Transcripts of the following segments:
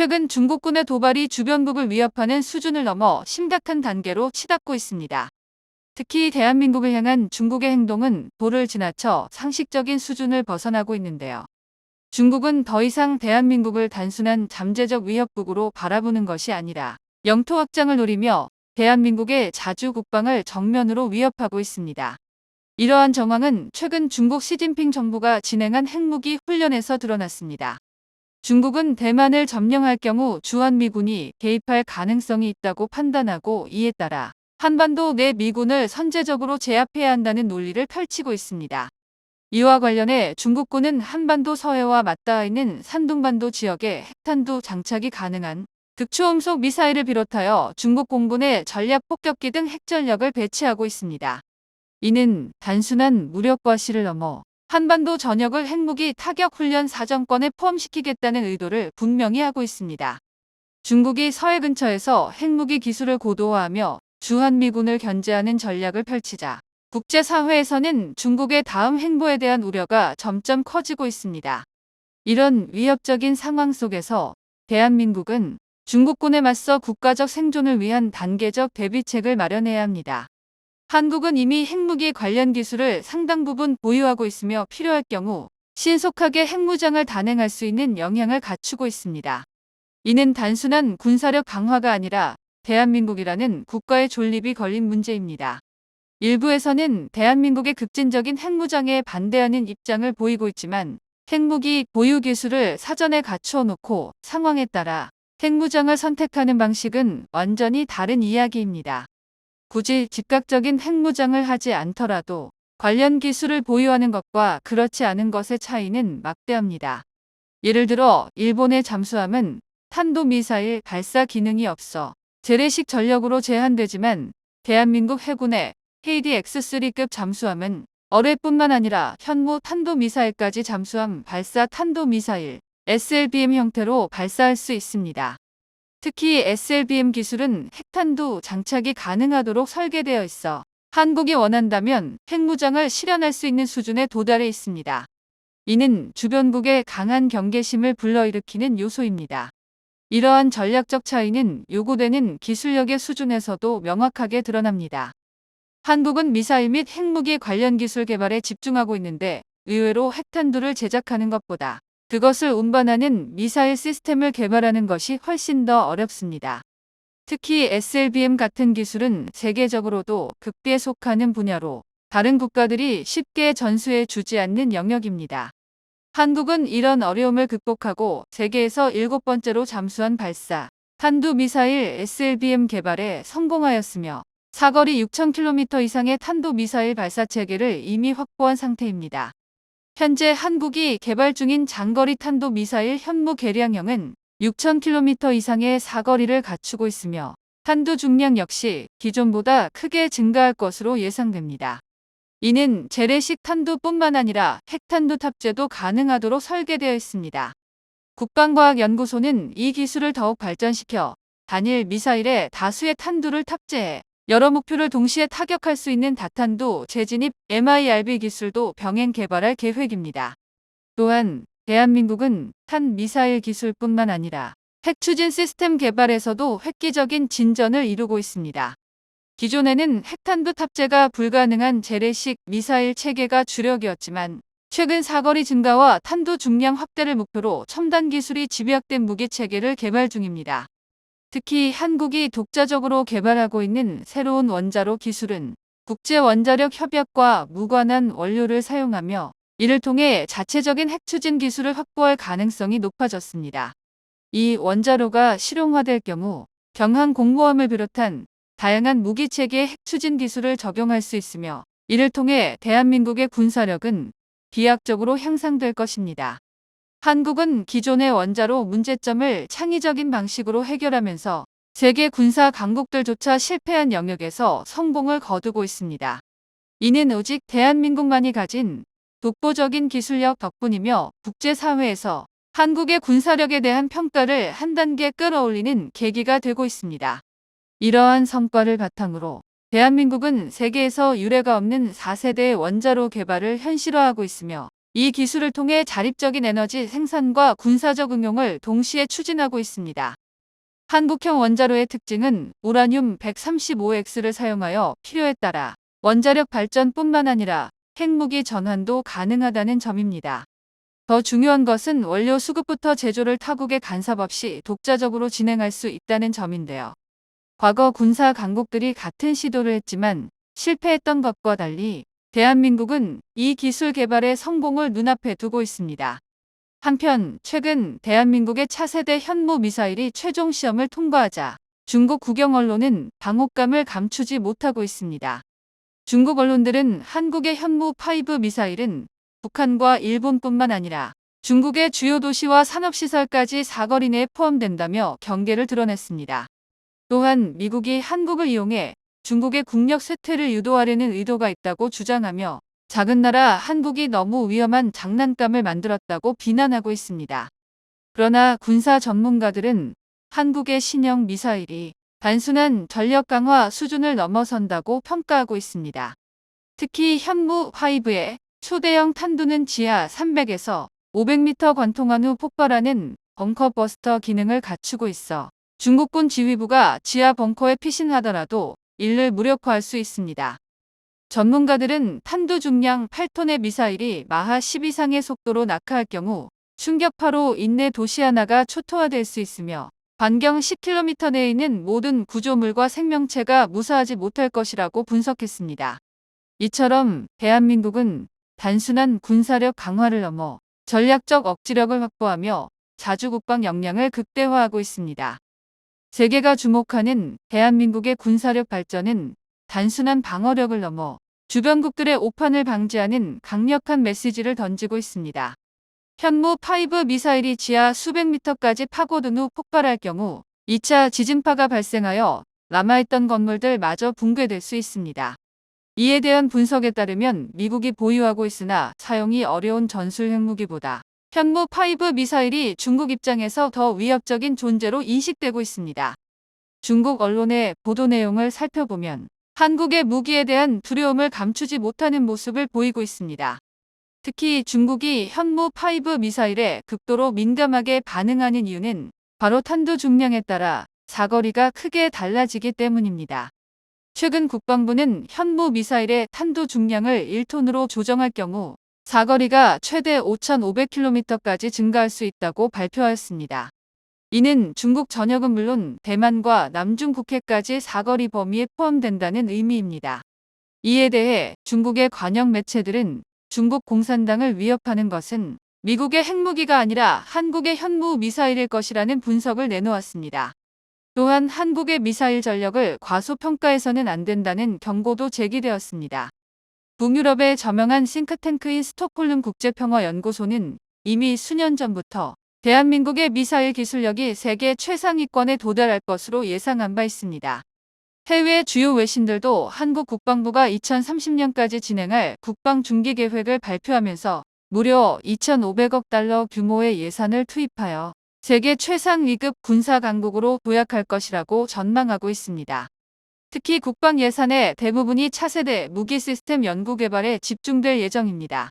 최근 중국군의 도발이 주변국을 위협하는 수준을 넘어 심각한 단계로 치닫고 있습니다. 특히 대한민국을 향한 중국의 행동은 도를 지나쳐 상식적인 수준을 벗어나고 있는데요. 중국은 더 이상 대한민국을 단순한 잠재적 위협국으로 바라보는 것이 아니라 영토 확장을 노리며 대한민국의 자주 국방을 정면으로 위협하고 있습니다. 이러한 정황은 최근 중국 시진핑 정부가 진행한 핵무기 훈련에서 드러났습니다. 중국은 대만을 점령할 경우 주한미군이 개입할 가능성이 있다고 판단하고 이에 따라 한반도 내 미군을 선제적으로 제압해야 한다는 논리를 펼치고 있습니다. 이와 관련해 중국군은 한반도 서해와 맞닿아 있는 산둥반도 지역에 핵탄두 장착이 가능한 극초음속 미사일을 비롯하여 중국 공군의 전략 폭격기 등 핵전력을 배치하고 있습니다. 이는 단순한 무력 과시를 넘어 한반도 전역을 핵무기 타격 훈련 사정권에 포함시키겠다는 의도를 분명히 하고 있습니다. 중국이 서해 근처에서 핵무기 기술을 고도화하며 주한미군을 견제하는 전략을 펼치자 국제사회에서는 중국의 다음 행보에 대한 우려가 점점 커지고 있습니다. 이런 위협적인 상황 속에서 대한민국은 중국군에 맞서 국가적 생존을 위한 단계적 대비책을 마련해야 합니다. 한국은 이미 핵무기 관련 기술을 상당 부분 보유하고 있으며 필요할 경우 신속하게 핵무장을 단행할 수 있는 역량을 갖추고 있습니다. 이는 단순한 군사력 강화가 아니라 대한민국이라는 국가의 존립이 걸린 문제입니다. 일부에서는 대한민국의 급진적인 핵무장에 반대하는 입장을 보이고 있지만 핵무기 보유 기술을 사전에 갖추어 놓고 상황에 따라 핵무장을 선택하는 방식은 완전히 다른 이야기입니다. 굳이 즉각적인 핵무장을 하지 않더라도 관련 기술을 보유하는 것과 그렇지 않은 것의 차이는 막대합니다. 예를 들어 일본의 잠수함은 탄도미사일 발사 기능이 없어 재래식 전력으로 제한되지만 대한민국 해군의 KD-X3급 잠수함은 어뢰뿐만 아니라 현무 탄도미사일까지 잠수함 발사 탄도미사일 SLBM 형태로 발사할 수 있습니다. 특히 SLBM 기술은 핵탄두 장착이 가능하도록 설계되어 있어 한국이 원한다면 핵무장을 실현할 수 있는 수준에 도달해 있습니다. 이는 주변국의 강한 경계심을 불러일으키는 요소입니다. 이러한 전략적 차이는 요구되는 기술력의 수준에서도 명확하게 드러납니다. 한국은 미사일 및 핵무기 관련 기술 개발에 집중하고 있는데 의외로 핵탄두를 제작하는 것보다 그것을 운반하는 미사일 시스템을 개발하는 것이 훨씬 더 어렵습니다. 특히 SLBM 같은 기술은 세계적으로도 극비에 속하는 분야로 다른 국가들이 쉽게 전수해 주지 않는 영역입니다. 한국은 이런 어려움을 극복하고 세계에서 일곱 번째로 잠수한 발사, 탄두 미사일 SLBM 개발에 성공하였으며 사거리 6,000km 이상의 탄도 미사일 발사 체계를 이미 확보한 상태입니다. 현재 한국이 개발 중인 장거리 탄도 미사일 현무 개량형은 6,000km 이상의 사거리를 갖추고 있으며 탄두 중량 역시 기존보다 크게 증가할 것으로 예상됩니다. 이는 재래식 탄두뿐만 아니라 핵탄두 탑재도 가능하도록 설계되어 있습니다. 국방과학연구소는 이 기술을 더욱 발전시켜 단일 미사일에 다수의 탄두를 탑재해 여러 목표를 동시에 타격할 수 있는 다탄도 재진입 MIRB 기술도 병행 개발할 계획입니다. 또한 대한민국은 탄 미사일 기술뿐만 아니라 핵 추진 시스템 개발에서도 획기적인 진전을 이루고 있습니다. 기존에는 핵탄두 탑재가 불가능한 재래식 미사일 체계가 주력이었지만 최근 사거리 증가와 탄두 중량 확대를 목표로 첨단 기술이 집약된 무기 체계를 개발 중입니다. 특히 한국이 독자적으로 개발하고 있는 새로운 원자로 기술은 국제 원자력 협약과 무관한 원료를 사용하며 이를 통해 자체적인 핵 추진 기술을 확보할 가능성이 높아졌습니다. 이 원자로가 실용화될 경우 경항 공모함을 비롯한 다양한 무기 체계의 핵 추진 기술을 적용할 수 있으며 이를 통해 대한민국의 군사력은 비약적으로 향상될 것입니다. 한국은 기존의 원자로 문제점을 창의적인 방식으로 해결하면서 세계 군사 강국들조차 실패한 영역에서 성공을 거두고 있습니다. 이는 오직 대한민국만이 가진 독보적인 기술력 덕분이며 국제사회에서 한국의 군사력에 대한 평가를 한 단계 끌어올리는 계기가 되고 있습니다. 이러한 성과를 바탕으로 대한민국은 세계에서 유례가 없는 4세대 원자로 개발을 현실화하고 있으며 이 기술을 통해 자립적인 에너지 생산과 군사적 응용을 동시에 추진하고 있습니다. 한국형 원자로의 특징은 우라늄 135X를 사용하여 필요에 따라 원자력 발전뿐만 아니라 핵무기 전환도 가능하다는 점입니다. 더 중요한 것은 원료 수급부터 제조를 타국의 간섭 없이 독자적으로 진행할 수 있다는 점인데요. 과거 군사 강국들이 같은 시도를 했지만 실패했던 것과 달리 대한민국은 이 기술 개발의 성공을 눈앞에 두고 있습니다. 한편 최근 대한민국의 차세대 현무 미사일이 최종 시험을 통과하자 중국 국영 언론은 방혹감을 감추지 못하고 있습니다. 중국 언론들은 한국의 현무 5 미사일은 북한과 일본뿐만 아니라 중국의 주요 도시와 산업시설까지 사거리 내에 포함된다며 경계를 드러냈습니다. 또한 미국이 한국을 이용해 중국의 국력 쇠퇴를 유도하려는 의도가 있다고 주장하며 작은 나라 한국이 너무 위험한 장난감을 만들었다고 비난하고 있습니다. 그러나 군사 전문가들은 한국의 신형 미사일이 단순한 전력 강화 수준을 넘어선다고 평가하고 있습니다. 특히 현무 5의 초대형 탄두는 지하 300에서 500m 관통한 후 폭발하는 벙커버스터 기능을 갖추고 있어 중국군 지휘부가 지하 벙커에 피신하더라도 이를 무력화할 수 있습니다. 전문가들은 탄두 중량 8톤의 미사일이 마하 10 이상의 속도로 낙하할 경우 충격파로 인내 도시 하나가 초토화될 수 있으며 반경 10km 내에 있는 모든 구조물과 생명체가 무사하지 못할 것이라고 분석했습니다. 이처럼 대한민국은 단순한 군사력 강화를 넘어 전략적 억지력을 확보하며 자주국방 역량을 극대화하고 있습니다. 세계가 주목하는 대한민국의 군사력 발전은 단순한 방어력을 넘어 주변국들의 오판을 방지하는 강력한 메시지를 던지고 있습니다. 현무 5 미사일이 지하 수백 미터까지 파고든 후 폭발할 경우 2차 지진파가 발생하여 남아있던 건물들 마저 붕괴될 수 있습니다. 이에 대한 분석에 따르면 미국이 보유하고 있으나 사용이 어려운 전술 핵무기보다 현무 5 미사일이 중국 입장에서 더 위협적인 존재로 인식되고 있습니다. 중국 언론의 보도 내용을 살펴보면 한국의 무기에 대한 두려움을 감추지 못하는 모습을 보이고 있습니다. 특히 중국이 현무 5 미사일에 극도로 민감하게 반응하는 이유는 바로 탄두 중량에 따라 사거리가 크게 달라지기 때문입니다. 최근 국방부는 현무 미사일의 탄두 중량을 1톤으로 조정할 경우 사거리가 최대 5,500km까지 증가할 수 있다고 발표하였습니다. 이는 중국 전역은 물론 대만과 남중 국해까지 사거리 범위에 포함된다는 의미입니다. 이에 대해 중국의 관영 매체들은 중국 공산당을 위협하는 것은 미국의 핵무기가 아니라 한국의 현무 미사일일 것이라는 분석을 내놓았습니다. 또한 한국의 미사일 전력을 과소평가해서는 안 된다는 경고도 제기되었습니다. 북유럽의 저명한 싱크탱크인 스톡홀름 국제평화연구소는 이미 수년 전부터 대한민국의 미사일 기술력이 세계 최상위권에 도달할 것으로 예상한 바 있습니다. 해외 주요 외신들도 한국 국방부가 2030년까지 진행할 국방 중기 계획을 발표하면서 무려 2,500억 달러 규모의 예산을 투입하여 세계 최상위급 군사 강국으로 도약할 것이라고 전망하고 있습니다. 특히 국방 예산의 대부분이 차세대 무기 시스템 연구 개발에 집중될 예정입니다.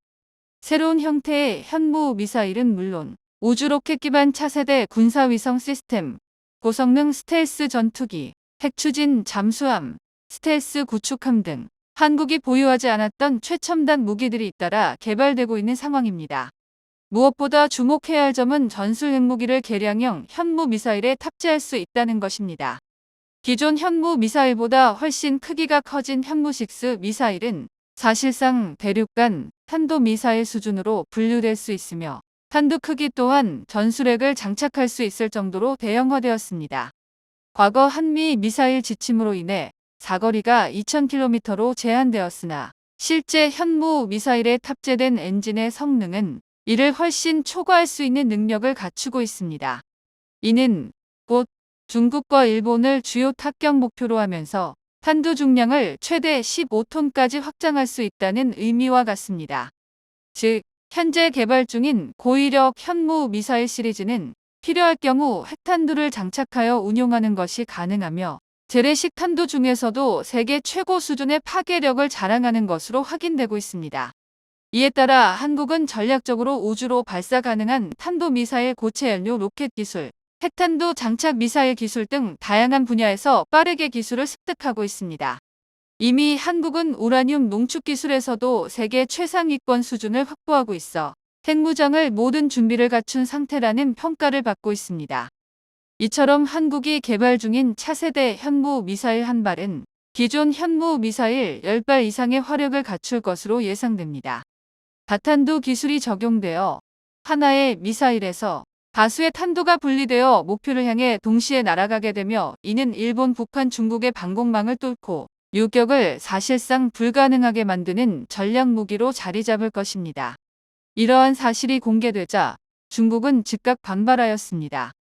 새로운 형태의 현무 미사일은 물론 우주 로켓 기반 차세대 군사위성 시스템, 고성능 스텔스 전투기, 핵추진 잠수함, 스텔스 구축함 등 한국이 보유하지 않았던 최첨단 무기들이 잇따라 개발되고 있는 상황입니다. 무엇보다 주목해야 할 점은 전술 핵무기를 개량형 현무 미사일에 탑재할 수 있다는 것입니다. 기존 현무 미사일보다 훨씬 크기가 커진 현무6 미사일은 사실상 대륙간 탄도미사일 수준으로 분류될 수 있으며 탄두 크기 또한 전술핵을 장착할 수 있을 정도로 대형화되었습니다. 과거 한미 미사일 지침으로 인해 사거리가 2000km로 제한되었으나 실제 현무 미사일에 탑재된 엔진의 성능은 이를 훨씬 초과할 수 있는 능력을 갖추고 있습니다. 이는 곧 중국과 일본을 주요 탑격 목표로 하면서 탄두 중량을 최대 15톤까지 확장할 수 있다는 의미와 같습니다. 즉, 현재 개발 중인 고위력 현무 미사일 시리즈는 필요할 경우 핵탄두를 장착하여 운용하는 것이 가능하며 재래식 탄두 중에서도 세계 최고 수준의 파괴력을 자랑하는 것으로 확인되고 있습니다. 이에 따라 한국은 전략적으로 우주로 발사 가능한 탄도미사일 고체 연료 로켓 기술, 핵탄두 장착 미사일 기술 등 다양한 분야에서 빠르게 기술을 습득하고 있습니다. 이미 한국은 우라늄 농축 기술에서도 세계 최상위권 수준을 확보하고 있어 핵무장을 모든 준비를 갖춘 상태라는 평가를 받고 있습니다. 이처럼 한국이 개발 중인 차세대 현무 미사일 한 발은 기존 현무 미사일 10발 이상의 화력을 갖출 것으로 예상됩니다. 다탄두 기술이 적용되어 하나의 미사일에서 다수의 탄두가 분리되어 목표를 향해 동시에 날아가게 되며 이는 일본, 북한, 중국의 방공망을 뚫고 유격을 사실상 불가능하게 만드는 전략 무기로 자리 잡을 것입니다. 이러한 사실이 공개되자 중국은 즉각 반발하였습니다.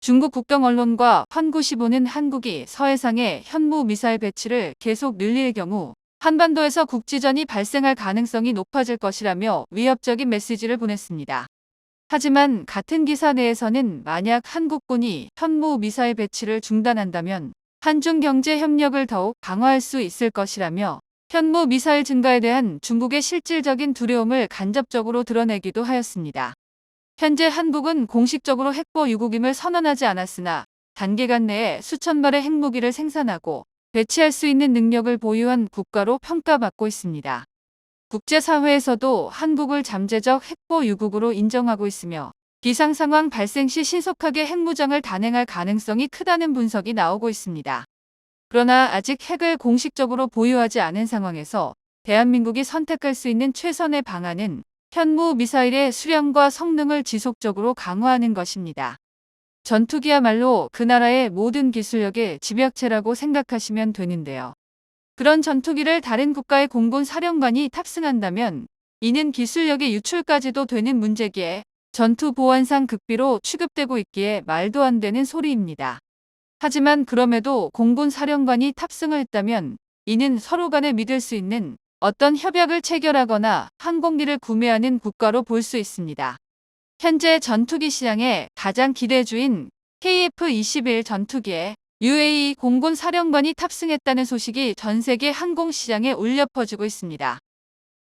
중국 국경 언론과 환구시보는 한국이 서해상에 현무 미사일 배치를 계속 늘릴 경우 한반도에서 국지전이 발생할 가능성이 높아질 것이라며 위협적인 메시지를 보냈습니다. 하지만 같은 기사 내에서는 만약 한국군이 현무 미사일 배치를 중단한다면 한중 경제 협력을 더욱 강화할 수 있을 것이라며 현무 미사일 증가에 대한 중국의 실질적인 두려움을 간접적으로 드러내기도 하였습니다. 현재 한국은 공식적으로 핵보 유국임을 선언하지 않았으나 단기간 내에 수천 발의 핵무기를 생산하고 배치할 수 있는 능력을 보유한 국가로 평가받고 있습니다. 국제사회에서도 한국을 잠재적 핵보 유국으로 인정하고 있으며 비상 상황 발생 시 신속하게 핵무장을 단행할 가능성이 크다는 분석이 나오고 있습니다. 그러나 아직 핵을 공식적으로 보유하지 않은 상황에서 대한민국이 선택할 수 있는 최선의 방안은 현무 미사일의 수량과 성능을 지속적으로 강화하는 것입니다. 전투기야말로 그 나라의 모든 기술력의 집약체라고 생각하시면 되는데요. 그런 전투기를 다른 국가의 공군 사령관이 탑승한다면 이는 기술력의 유출까지도 되는 문제기에 전투 보안상 극비로 취급되고 있기에 말도 안 되는 소리입니다. 하지만 그럼에도 공군 사령관이 탑승을 했다면 이는 서로 간에 믿을 수 있는 어떤 협약을 체결하거나 항공기를 구매하는 국가로 볼 수 있습니다. 현재 전투기 시장의 가장 기대주인 KF-21 전투기에 UAE 공군 사령관이 탑승했다는 소식이 전 세계 항공 시장에 울려 퍼지고 있습니다.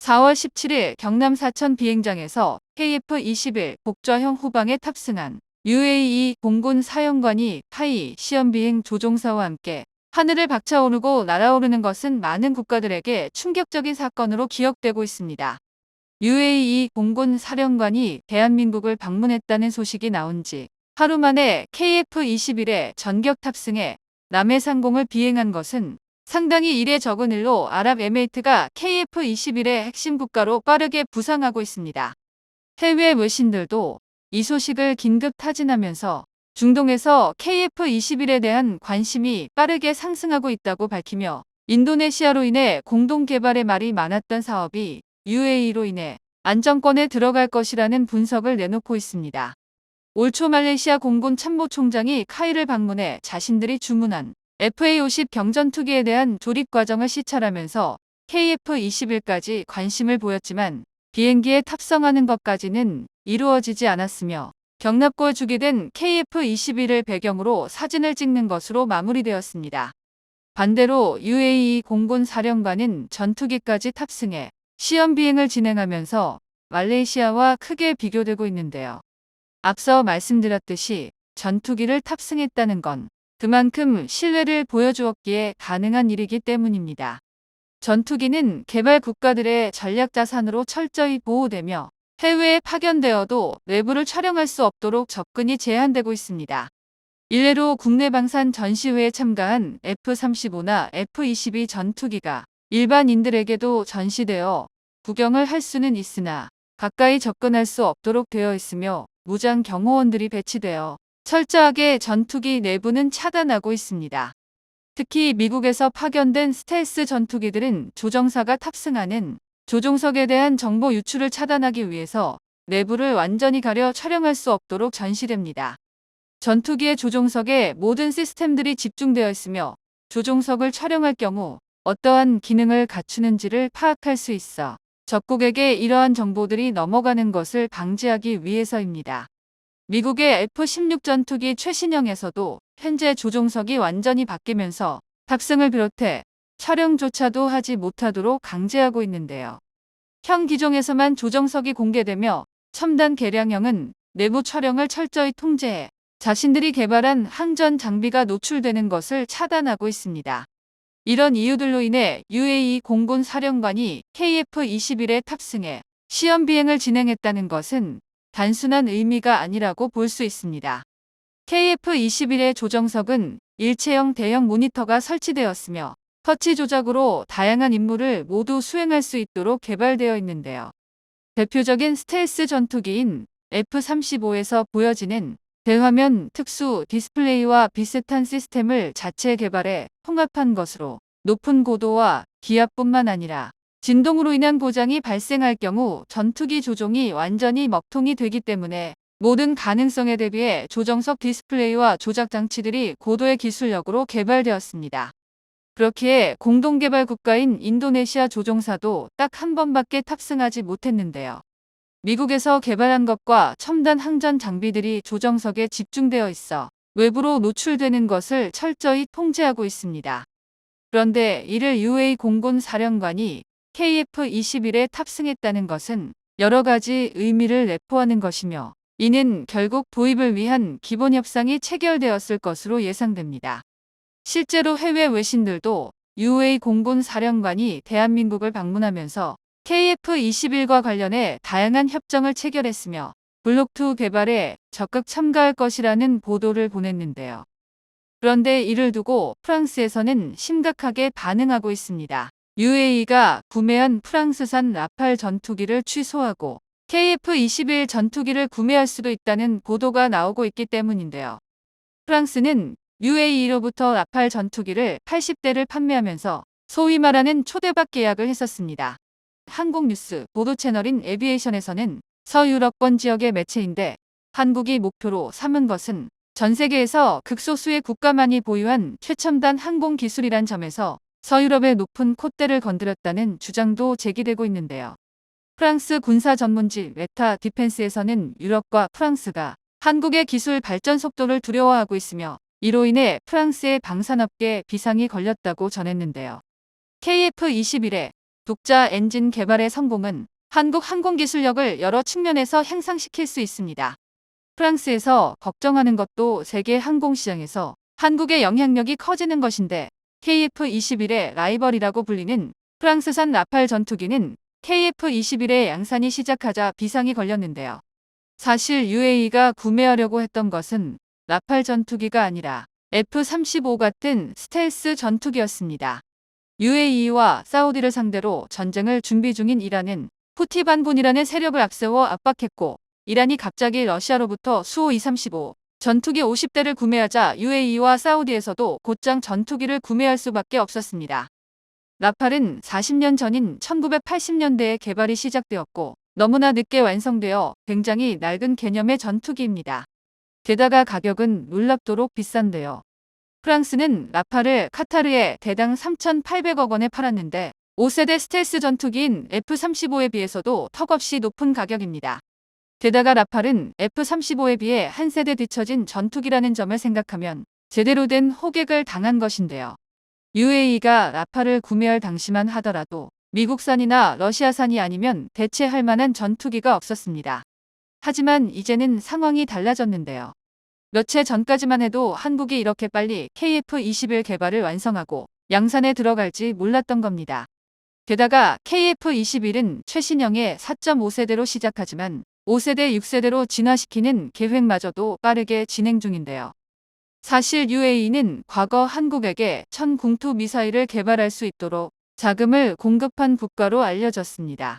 4월 17일 경남 사천 비행장에서 KF-21 복좌형 후방에 탑승한 UAE 공군 사령관이 파이 시험 비행 조종사와 함께 하늘을 박차오르고 날아오르는 것은 많은 국가들에게 충격적인 사건으로 기억되고 있습니다. UAE 공군 사령관이 대한민국을 방문했다는 소식이 나온 지 하루 만에 KF-21에 전격 탑승해 남해상공을 비행한 것은 상당히 이례 적은 일로 아랍에미리트가 KF-21의 핵심 국가로 빠르게 부상하고 있습니다. 해외 외신들도 이 소식을 긴급 타진하면서 중동에서 KF-21에 대한 관심이 빠르게 상승하고 있다고 밝히며 인도네시아로 인해 공동 개발의 말이 많았던 사업이 UAE로 인해 안정권에 들어갈 것이라는 분석을 내놓고 있습니다. 올 초 말레이시아 공군 참모총장이 카이를 방문해 자신들이 주문한 FA-50 경전투기에 대한 조립 과정을 시찰하면서 KF-21까지 관심을 보였지만 비행기에 탑승하는 것까지는 이루어지지 않았으며 경납고에 주게된 KF-21을 배경으로 사진을 찍는 것으로 마무리되었습니다. 반대로 UAE 공군 사령관은 전투기까지 탑승해 시험 비행을 진행하면서 말레이시아와 크게 비교되고 있는데요. 앞서 말씀드렸듯이 전투기를 탑승했다는 건 그만큼 신뢰를 보여주었기에 가능한 일이기 때문입니다. 전투기는 개발 국가들의 전략 자산으로 철저히 보호되며 해외에 파견되어도 내부를 촬영할 수 없도록 접근이 제한되고 있습니다. 일례로 국내 방산 전시회에 참가한 F-35나 F-22 전투기가 일반인들에게도 전시되어 구경을 할 수는 있으나 가까이 접근할 수 없도록 되어 있으며 무장 경호원들이 배치되어 철저하게 전투기 내부는 차단하고 있습니다. 특히 미국에서 파견된 스텔스 전투기들은 조정사가 탑승하는 조종석에 대한 정보 유출을 차단하기 위해서 내부를 완전히 가려 촬영할 수 없도록 전시됩니다. 전투기의 조종석에 모든 시스템들이 집중되어 있으며 조종석을 촬영할 경우 어떠한 기능을 갖추는지를 파악할 수 있어 적국에게 이러한 정보들이 넘어가는 것을 방지하기 위해서입니다. 미국의 F-16 전투기 최신형에서도 현재 조종석이 완전히 바뀌면서 탑승을 비롯해 촬영조차도 하지 못하도록 강제하고 있는데요. 형 기종에서만 조정석이 공개되며 첨단 개량형은 내부 촬영을 철저히 통제해 자신들이 개발한 항전 장비가 노출되는 것을 차단하고 있습니다. 이런 이유들로 인해 UAE 공군 사령관이 KF-21에 탑승해 시험 비행을 진행했다는 것은 단순한 의미가 아니라고 볼 수 있습니다. KF-21의 조정석은 일체형 대형 모니터가 설치되었으며 터치 조작으로 다양한 임무를 모두 수행할 수 있도록 개발되어 있는데요. 대표적인 스텔스 전투기인 F-35에서 보여지는 대화면 특수 디스플레이와 비슷한 시스템을 자체 개발해 통합한 것으로 높은 고도와 기압뿐만 아니라 진동으로 인한 고장이 발생할 경우 전투기 조종이 완전히 먹통이 되기 때문에 모든 가능성에 대비해 조정석 디스플레이와 조작 장치들이 고도의 기술력으로 개발되었습니다. 그렇기에 공동개발 국가인 인도네시아 조종사도 딱 한 번밖에 탑승하지 못했는데요. 미국에서 개발한 것과 첨단 항전 장비들이 조정석에 집중되어 있어 외부로 노출되는 것을 철저히 통제하고 있습니다. 그런데 이를 UA 공군 사령관이 KF-21에 탑승했다는 것은 여러 가지 의미를 내포하는 것이며 이는 결국 도입을 위한 기본 협상이 체결되었을 것으로 예상됩니다. 실제로 해외 외신들도 UA 공군 사령관이 대한민국을 방문하면서 KF-21과 관련해 다양한 협정을 체결했으며 블록2 개발에 적극 참가할 것이라는 보도를 보냈는데요. 그런데 이를 두고 프랑스에서는 심각하게 반응하고 있습니다. UAE가 구매한 프랑스산 라팔 전투기를 취소하고 KF-21 전투기를 구매할 수도 있다는 보도가 나오고 있기 때문인데요. 프랑스는 UAE로부터 라팔 전투기를 80대를 판매하면서 소위 말하는 초대박 계약을 했었습니다. 한국 뉴스 보도 채널인 에비에이션에서는 서유럽권 지역의 매체인데 한국이 목표로 삼은 것은 전 세계에서 극소수의 국가만이 보유한 최첨단 항공 기술이란 점에서 서유럽의 높은 콧대를 건드렸다는 주장도 제기되고 있는데요. 프랑스 군사 전문지 메타 디펜스에서는 유럽과 프랑스가 한국의 기술 발전 속도를 두려워하고 있으며 이로 인해 프랑스의 방산업계에 비상이 걸렸다고 전했는데요. KF-21의 독자 엔진 개발의 성공은 한국 항공기술력을 여러 측면에서 향상시킬 수 있습니다. 프랑스에서 걱정하는 것도 세계 항공시장에서 한국의 영향력이 커지는 것인데 KF-21의 라이벌이라고 불리는 프랑스산 라팔 전투기는 KF-21의 양산이 시작하자 비상이 걸렸는데요. 사실 UAE가 구매하려고 했던 것은 라팔 전투기가 아니라 F-35 같은 스텔스 전투기였습니다. UAE와 사우디를 상대로 전쟁을 준비 중인 이란은 후티 반군이라는 세력을 앞세워 압박했고 이란이 갑자기 러시아로부터 수호 235 전투기 50대를 구매하자 UAE와 사우디에서도 곧장 전투기를 구매할 수밖에 없었습니다. 라팔은 40년 전인 1980년대에 개발이 시작되었고 너무나 늦게 완성되어 굉장히 낡은 개념의 전투기입니다. 게다가 가격은 놀랍도록 비싼데요. 프랑스는 라팔을 카타르에 대당 3,800억 원에 팔았는데 5세대 스텔스 전투기인 F-35에 비해서도 턱없이 높은 가격입니다. 게다가 라팔은 F-35에 비해 한 세대 뒤처진 전투기라는 점을 생각하면 제대로 된 호객을 당한 것인데요. UAE가 라팔을 구매할 당시만 하더라도 미국산이나 러시아산이 아니면 대체할 만한 전투기가 없었습니다. 하지만 이제는 상황이 달라졌는데요. 며칠 전까지만 해도 한국이 이렇게 빨리 KF-21 개발을 완성하고 양산에 들어갈지 몰랐던 겁니다. 게다가 KF-21은 최신형의 4.5세대로 시작하지만 5세대, 6세대로 진화시키는 계획마저도 빠르게 진행 중인데요. 사실 UAE는 과거 한국에게 천궁투 미사일을 개발할 수 있도록 자금을 공급한 국가로 알려졌습니다.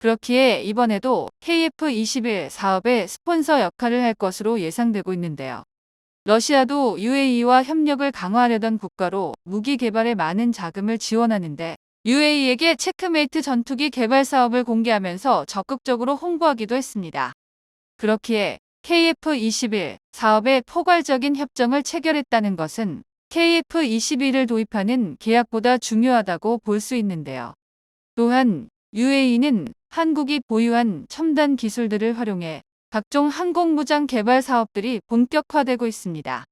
그렇기에 이번에도 KF-21 사업의 스폰서 역할을 할 것으로 예상되고 있는데요. 러시아도 UAE와 협력을 강화하려던 국가로 무기 개발에 많은 자금을 지원하는데 UAE에게 체크메이트 전투기 개발 사업을 공개하면서 적극적으로 홍보하기도 했습니다. 그렇기에 KF-21 사업에 포괄적인 협정을 체결했다는 것은 KF-21을 도입하는 계약보다 중요하다고 볼 수 있는데요. 또한 UAE는 한국이 보유한 첨단 기술들을 활용해 각종 항공무장 개발 사업들이 본격화되고 있습니다.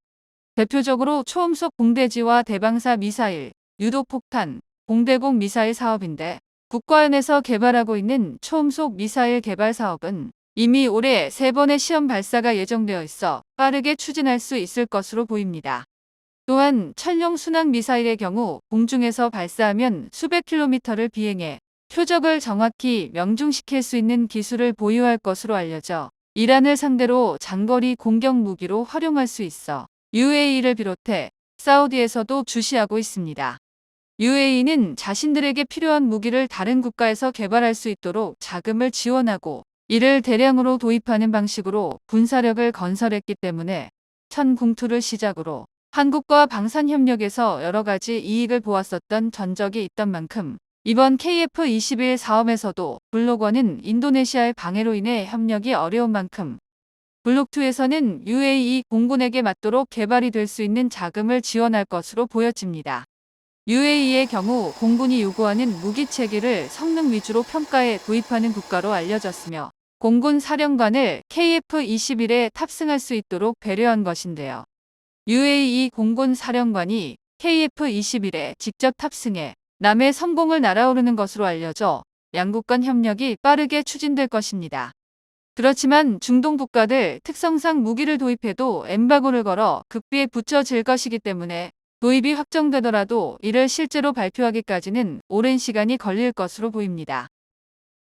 대표적으로 초음속 공대지와 대방사 미사일, 유도폭탄, 공대공 미사일 사업인데 국과연에서 개발하고 있는 초음속 미사일 개발 사업은 이미 올해 세 번의 시험 발사가 예정되어 있어 빠르게 추진할 수 있을 것으로 보입니다. 또한 천룡 순항 미사일의 경우 공중에서 발사하면 수백 킬로미터를 비행해 표적을 정확히 명중시킬 수 있는 기술을 보유할 것으로 알려져 이란을 상대로 장거리 공격 무기로 활용할 수 있어 UAE를 비롯해 사우디에서도 주시하고 있습니다. UAE는 자신들에게 필요한 무기를 다른 국가에서 개발할 수 있도록 자금을 지원하고 이를 대량으로 도입하는 방식으로 군사력을 건설했기 때문에 천궁투를 시작으로 한국과 방산협력에서 여러 가지 이익을 보았었던 전적이 있던 만큼 이번 KF-21 사업에서도 블록1은 인도네시아의 방해로 인해 협력이 어려운 만큼 블록2에서는 UAE 공군에게 맞도록 개발이 될 수 있는 자금을 지원할 것으로 보여집니다. UAE의 경우 공군이 요구하는 무기 체계를 성능 위주로 평가해 도입하는 국가로 알려졌으며 공군 사령관을 KF-21에 탑승할 수 있도록 배려한 것인데요. UAE 공군 사령관이 KF-21에 직접 탑승해 남의 성공을 날아오르는 것으로 알려져 양국 간 협력이 빠르게 추진될 것입니다. 그렇지만 중동 국가들 특성상 무기를 도입해도 엠바고를 걸어 극비에 붙여질 것이기 때문에 도입이 확정되더라도 이를 실제로 발표하기까지는 오랜 시간이 걸릴 것으로 보입니다.